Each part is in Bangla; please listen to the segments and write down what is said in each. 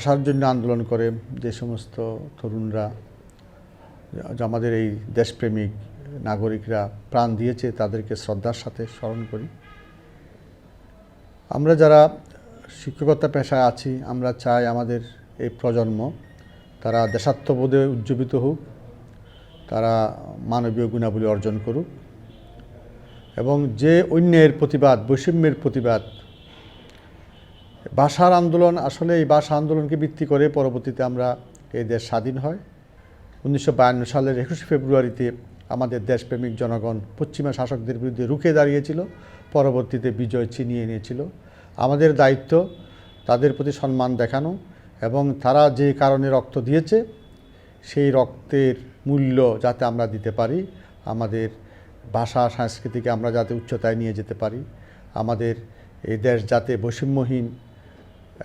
ভাষার জন্য আন্দোলন করে যে সমস্ত তরুণরা আমাদের এই দেশপ্রেমিক নাগরিকরা প্রাণ দিয়েছে, তাদেরকে শ্রদ্ধার সাথে স্মরণ করি। আমরা যারা শিক্ষকতা পেশায় আছি, আমরা চাই আমাদের এই প্রজন্ম, তারা দেশাত্মবোধে উজ্জীবিত হোক, তারা মানবীয় গুণাবলী অর্জন করুক এবং যে অন্যের প্রতিবাদ, বৈষম্যের প্রতিবাদ ভাষার আন্দোলন, আসলে এই ভাষা আন্দোলনকে ভিত্তি করে পরবর্তীতে আমরা এই দেশ স্বাধীন হয়। উনিশশো বায়ান্ন সালের একুশে ফেব্রুয়ারিতে আমাদের দেশপ্রেমিক জনগণ পশ্চিমা শাসকদের বিরুদ্ধে রুখে দাঁড়িয়েছিল, পরবর্তীতে বিজয় ছিনিয়ে নিয়েছিল আমাদের দায়িত্ব তাদের প্রতি সম্মান দেখানো এবং তারা যে কারণে রক্ত দিয়েছে, সেই রক্তের মূল্য যাতে আমরা দিতে পারি, আমাদের ভাষা সংস্কৃতিকে আমরা যাতে উচ্চতায় নিয়ে যেতে পারি, আমাদের এই দেশ যাতে বৈষম্যহীন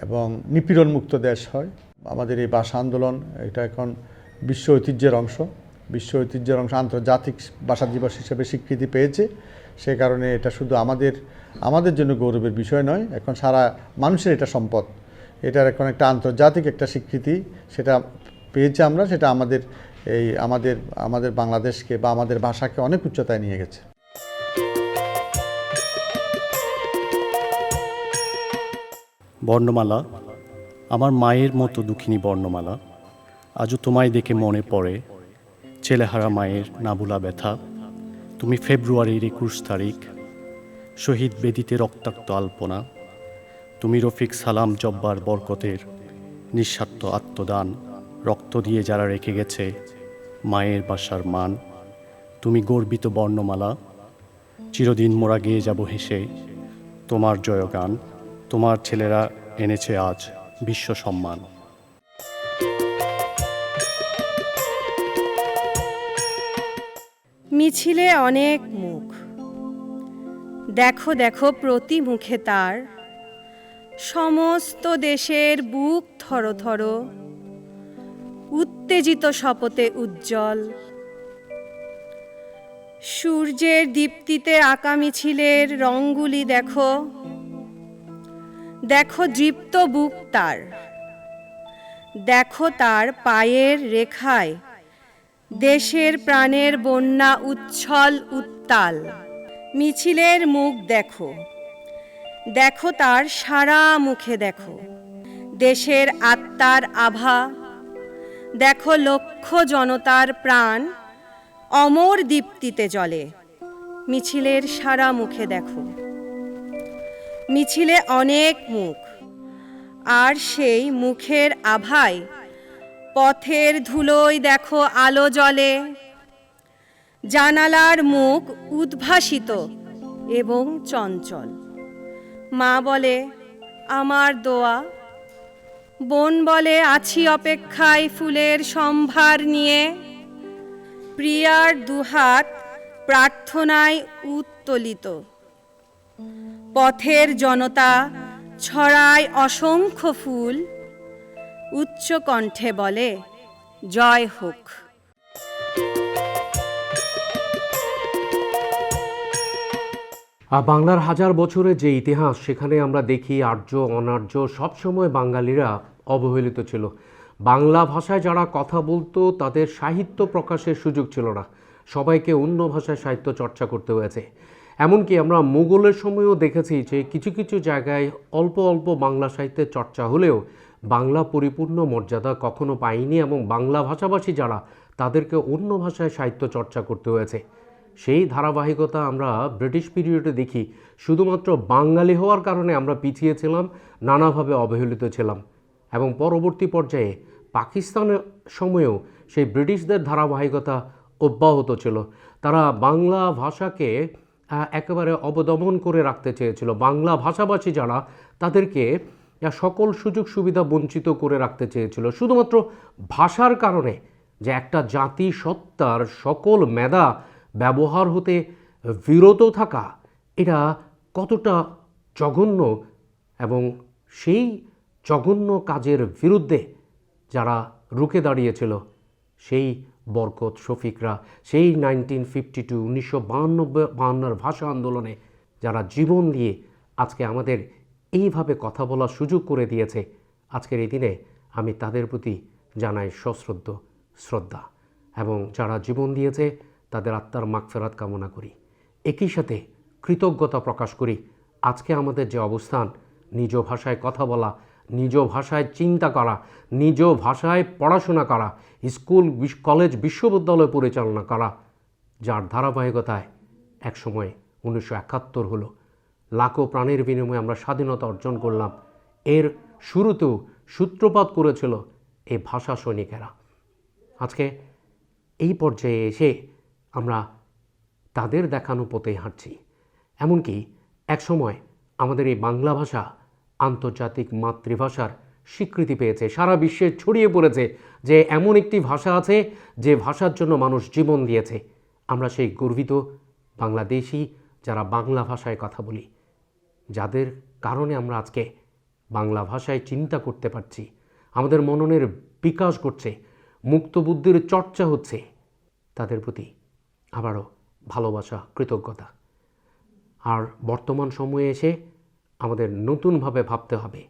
এবং নিপীড়নমুক্ত দেশ হয়। আমাদের এই ভাষা আন্দোলন, এটা এখন বিশ্ব ঐতিহ্যের অংশ। বিশ্ব ঐতিহ্যের অংশ আন্তর্জাতিক ভাষা দিবস হিসেবে স্বীকৃতি পেয়েছে। সে কারণে এটা শুধু আমাদের আমাদের জন্য গৌরবের বিষয় নয়, এখন সারা মানুষের এটা সম্পদ। এটার এখন একটা আন্তর্জাতিক একটা স্বীকৃতি সেটা পেয়েছে আমরা, সেটা আমাদের এই, আমাদের আমাদের বাংলাদেশকে বা আমাদের ভাষাকে অনেক উচ্চতায় নিয়ে গেছে। বর্ণমালা, আমার মায়ের মতো দুঃখিনী বর্ণমালা, আজও তোমায় দেখে মনে পড়ে, ছেলেহারা মায়ের নাবুলা ব্যথা, তুমি ফেব্রুয়ারির একুশ তারিখ, শহীদ বেদিতে রক্তাক্ত আলপনা, তুমি রফিক সালাম জব্বার বরকতের নিঃস্বার্থ আত্মদান, রক্ত দিয়ে যারা রেখে গেছে মায়ের বাসার মান, তুমি গর্বিত বর্ণমালা, চিরদিন মোরা গেয়ে যাব হেসে, তোমার জয়গান। তোমার ছেলেরা এনেছে আজ বিশ্ব সম্মান। মিছিলে অনেক মুখ। দেখো দেখো প্রতি মুখে তার। সমস্ত দেশের বুক থরথর উত্তেজিত শপথে উজ্জ্বল। সূর্যের দীপ্তিতে আঁকা মিছিলের রঙ্গুলি দেখো। দেখো দৃপ্ত বুক তার। দেখো তার পায়ের রেখায়। দেশের প্রাণের বন্যা উচ্ছল উত্তাল। মিছিলের মুখ দেখো। দেখো তার সারা মুখে দেখো। দেশের আত্মার আভা। দেখো লক্ষ জনতার প্রাণ অমর দীপ্তিতে জ্বলে। মিছিলের সারা মুখে দেখো। মিছিলে অনেক মুখ। আর সেই মুখের আভায় পথের ধুলোয় দেখো আলো জ্বলে। জানালার মুখ উদ্ভাসিত এবং চঞ্চল। মা বলে, আমার দোয়া। বোন বলে, আছি অপেক্ষায় ফুলের সম্ভার নিয়ে। প্রিয়ার দুহাত প্রার্থনায় উত্তোলিত। পথের জনতা ছড়ায় অসংখ্য ফুল। উচ্চ কণ্ঠে বলে, জয় হোক। বাংলার হাজার বছরের যে ইতিহাস, সেখানে আমরা দেখি আর্য, অনার্য, সবসময় বাঙালিরা অবহেলিত ছিল। বাংলা ভাষায় যারা কথা বলতো, তাদের সাহিত্য প্রকাশের সুযোগ ছিল না। সবাইকে অন্য ভাষায় সাহিত্য চর্চা করতে হয়েছে। এমনকি আমরা মুঘলের সময়ও দেখেছি যে কিছু কিছু জায়গায় অল্প অল্প বাংলা সাহিত্যের চর্চা হলেও বাংলা পরিপূর্ণ মর্যাদা কখনো পায়নি এবং বাংলা ভাষাভাষী যারা, তাদেরকে অন্য ভাষায় সাহিত্য চর্চা করতে হয়েছে। সেই ধারাবাহিকতা আমরা ব্রিটিশ পিরিয়ডে দেখি, শুধুমাত্র বাঙালি হওয়ার কারণে আমরা পিছিয়ে ছিলাম, নানাভাবে অবহেলিত ছিলাম এবং পরবর্তী পর্যায়ে পাকিস্তানের সময়েও সেই ব্রিটিশদের ধারাবাহিকতা অব্যাহত ছিল। তারা বাংলা ভাষাকে একেবারে অবদমন করে রাখতে চেয়েছিল। বাংলা ভাষাভাষী যারা, তাদেরকে সকল সুযোগ সুবিধা বঞ্চিত করে রাখতে চেয়েছিল। শুধুমাত্র ভাষার কারণে যে একটা জাতি সত্তার সকল মেধা ব্যবহার হতে বিরত থাকা, এটা কতটা জঘন্য এবং সেই জঘন্য কাজের বিরুদ্ধে যারা রুখে দাঁড়িয়েছিল, সেই বরকত শফিকরা সেই নাইনটিন ফিফটি টু উনিশশো বাহান্নর ভাষা আন্দোলনে যারা জীবন দিয়ে আজকে আমাদের এইভাবে কথা বলার সুযোগ করে দিয়েছে, আজকের এই দিনে আমি তাদের প্রতি জানাই সশ্রদ্ধ, শ্রদ্ধা এবং যারা জীবন দিয়েছে তাদের আত্মার মাগফেরাত কামনা করি। একই সাথে কৃতজ্ঞতা প্রকাশ করি, আজকে আমাদের যে অবস্থান, নিজ ভাষায় কথা বলা নিজ ভাষায় চিন্তা করা, নিজ ভাষায় পড়াশোনা করা, স্কুল কলেজ, বিশ্ববিদ্যালয় পরিচালনা করা, যার ধারাবাহিকতায় একসময় উনিশশো একাত্তর হলো। লাখো প্রাণের বিনিময়ে আমরা স্বাধীনতা অর্জন করলাম। এর শুরুতেও সূত্রপাত করেছিল এই ভাষা সৈনিকেরা। আজকে এই পর্যায়ে এসে আমরা তাদের দেখানো পথে হাঁটছি। এমনকি একসময় আমাদের এই বাংলা ভাষা আন্তর্জাতিক মাতৃভাষার স্বীকৃতি পেয়েছে। সারা বিশ্বে ছড়িয়ে পড়েছে যে এমন একটি ভাষা আছে যে ভাষার জন্য মানুষ জীবন দিয়েছে। আমরা সেই গর্বিত বাংলাদেশি যারা বাংলা ভাষায় কথা বলি, যাদের কারণে আমরা আজকে বাংলা ভাষায় চিন্তা করতে পারছি। আমাদের মননের বিকাশ ঘটছে, মুক্তবুদ্ধির চর্চা হচ্ছে, তাদের প্রতি আবারও ভালোবাসা, কৃতজ্ঞতা। আর বর্তমান সময়ে এসে আমাদের নতুনভাবে ভাবতে হবে।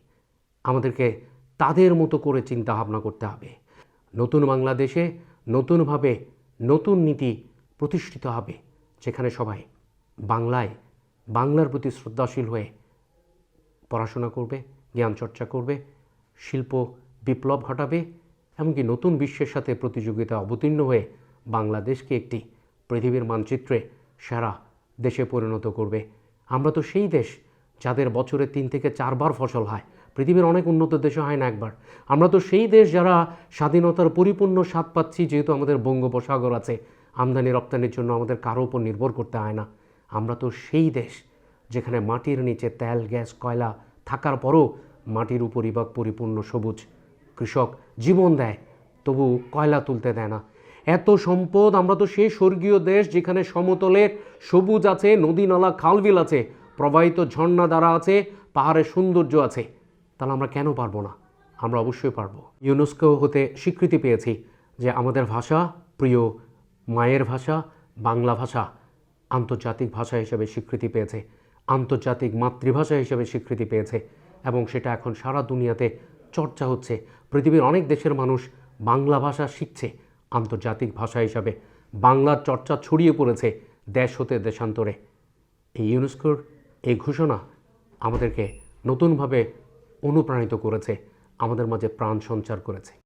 আমাদেরকে তাদের মতো করে চিন্তা ভাবনা করতে হবে। নতুন বাংলাদেশে নতুনভাবে নতুন নীতি প্রতিষ্ঠিত হবে, যেখানে সবাই বাংলায়, বাংলার প্রতি শ্রদ্ধাশীল হয়ে পড়াশোনা করবে, জ্ঞান চর্চা করবে, শিল্প বিপ্লব ঘটাবে, এমনকি নতুন বিশ্বের সাথে প্রতিযোগিতা অবতীর্ণ হয়ে বাংলাদেশকে একটি পৃথিবীর মানচিত্রে সারা দেশে পরিণত করবে। আমরা তো সেই দেশ যাদের বছরে তিন থেকে চারবার ফসল হয়। পৃথিবীর অনেক উন্নত দেশে হয় না একবার। আমরা তো সেই দেশ যারা স্বাধীনতার পরিপূর্ণ স্বাদ পাচ্ছি, যেহেতু আমাদের বঙ্গোপসাগর আছে, আমদানি রপ্তানির জন্য আমাদের কারও উপর নির্ভর করতে হয় না। আমরা তো সেই দেশ যেখানে মাটির নিচে তেল, গ্যাস, কয়লা থাকার পরও মাটির উপরিভাগ পরিপূর্ণ সবুজ। কৃষক জীবন দেয়, তবু কয়লা তুলতে দেয় না। এত সম্পদ আমরা তো সেই স্বর্গীয় দেশ যেখানে সমতলের সবুজ আছে, নদী, নালা, খালবিল আছে প্রবাহিত ঝর্ণা দ্বারা আছে পাহাড়ের সৌন্দর্য আছে। তাহলে আমরা কেন পারব না? আমরা অবশ্যই পারব। ইউনেস্কো হতে স্বীকৃতি পেয়েছি যে আমাদের ভাষা প্রিয় মায়ের ভাষা, বাংলা ভাষা আন্তর্জাতিক ভাষা হিসেবে স্বীকৃতি পেয়েছে, আন্তর্জাতিক মাতৃভাষা হিসেবে স্বীকৃতি পেয়েছে এবং সেটা এখন সারা দুনিয়াতে চর্চা হচ্ছে। পৃথিবীর অনেক দেশের মানুষ বাংলা ভাষা শিখছে, আন্তর্জাতিক ভাষা হিসাবে। বাংলার চর্চা ছড়িয়ে পড়েছে দেশ হতে দেশান্তরে। এই ইউনেস্কোর এই ঘোষণা আমাদেরকে নতুনভাবে অনুপ্রাণিত করেছে আমাদের মাঝে প্রাণ সঞ্চার করেছে।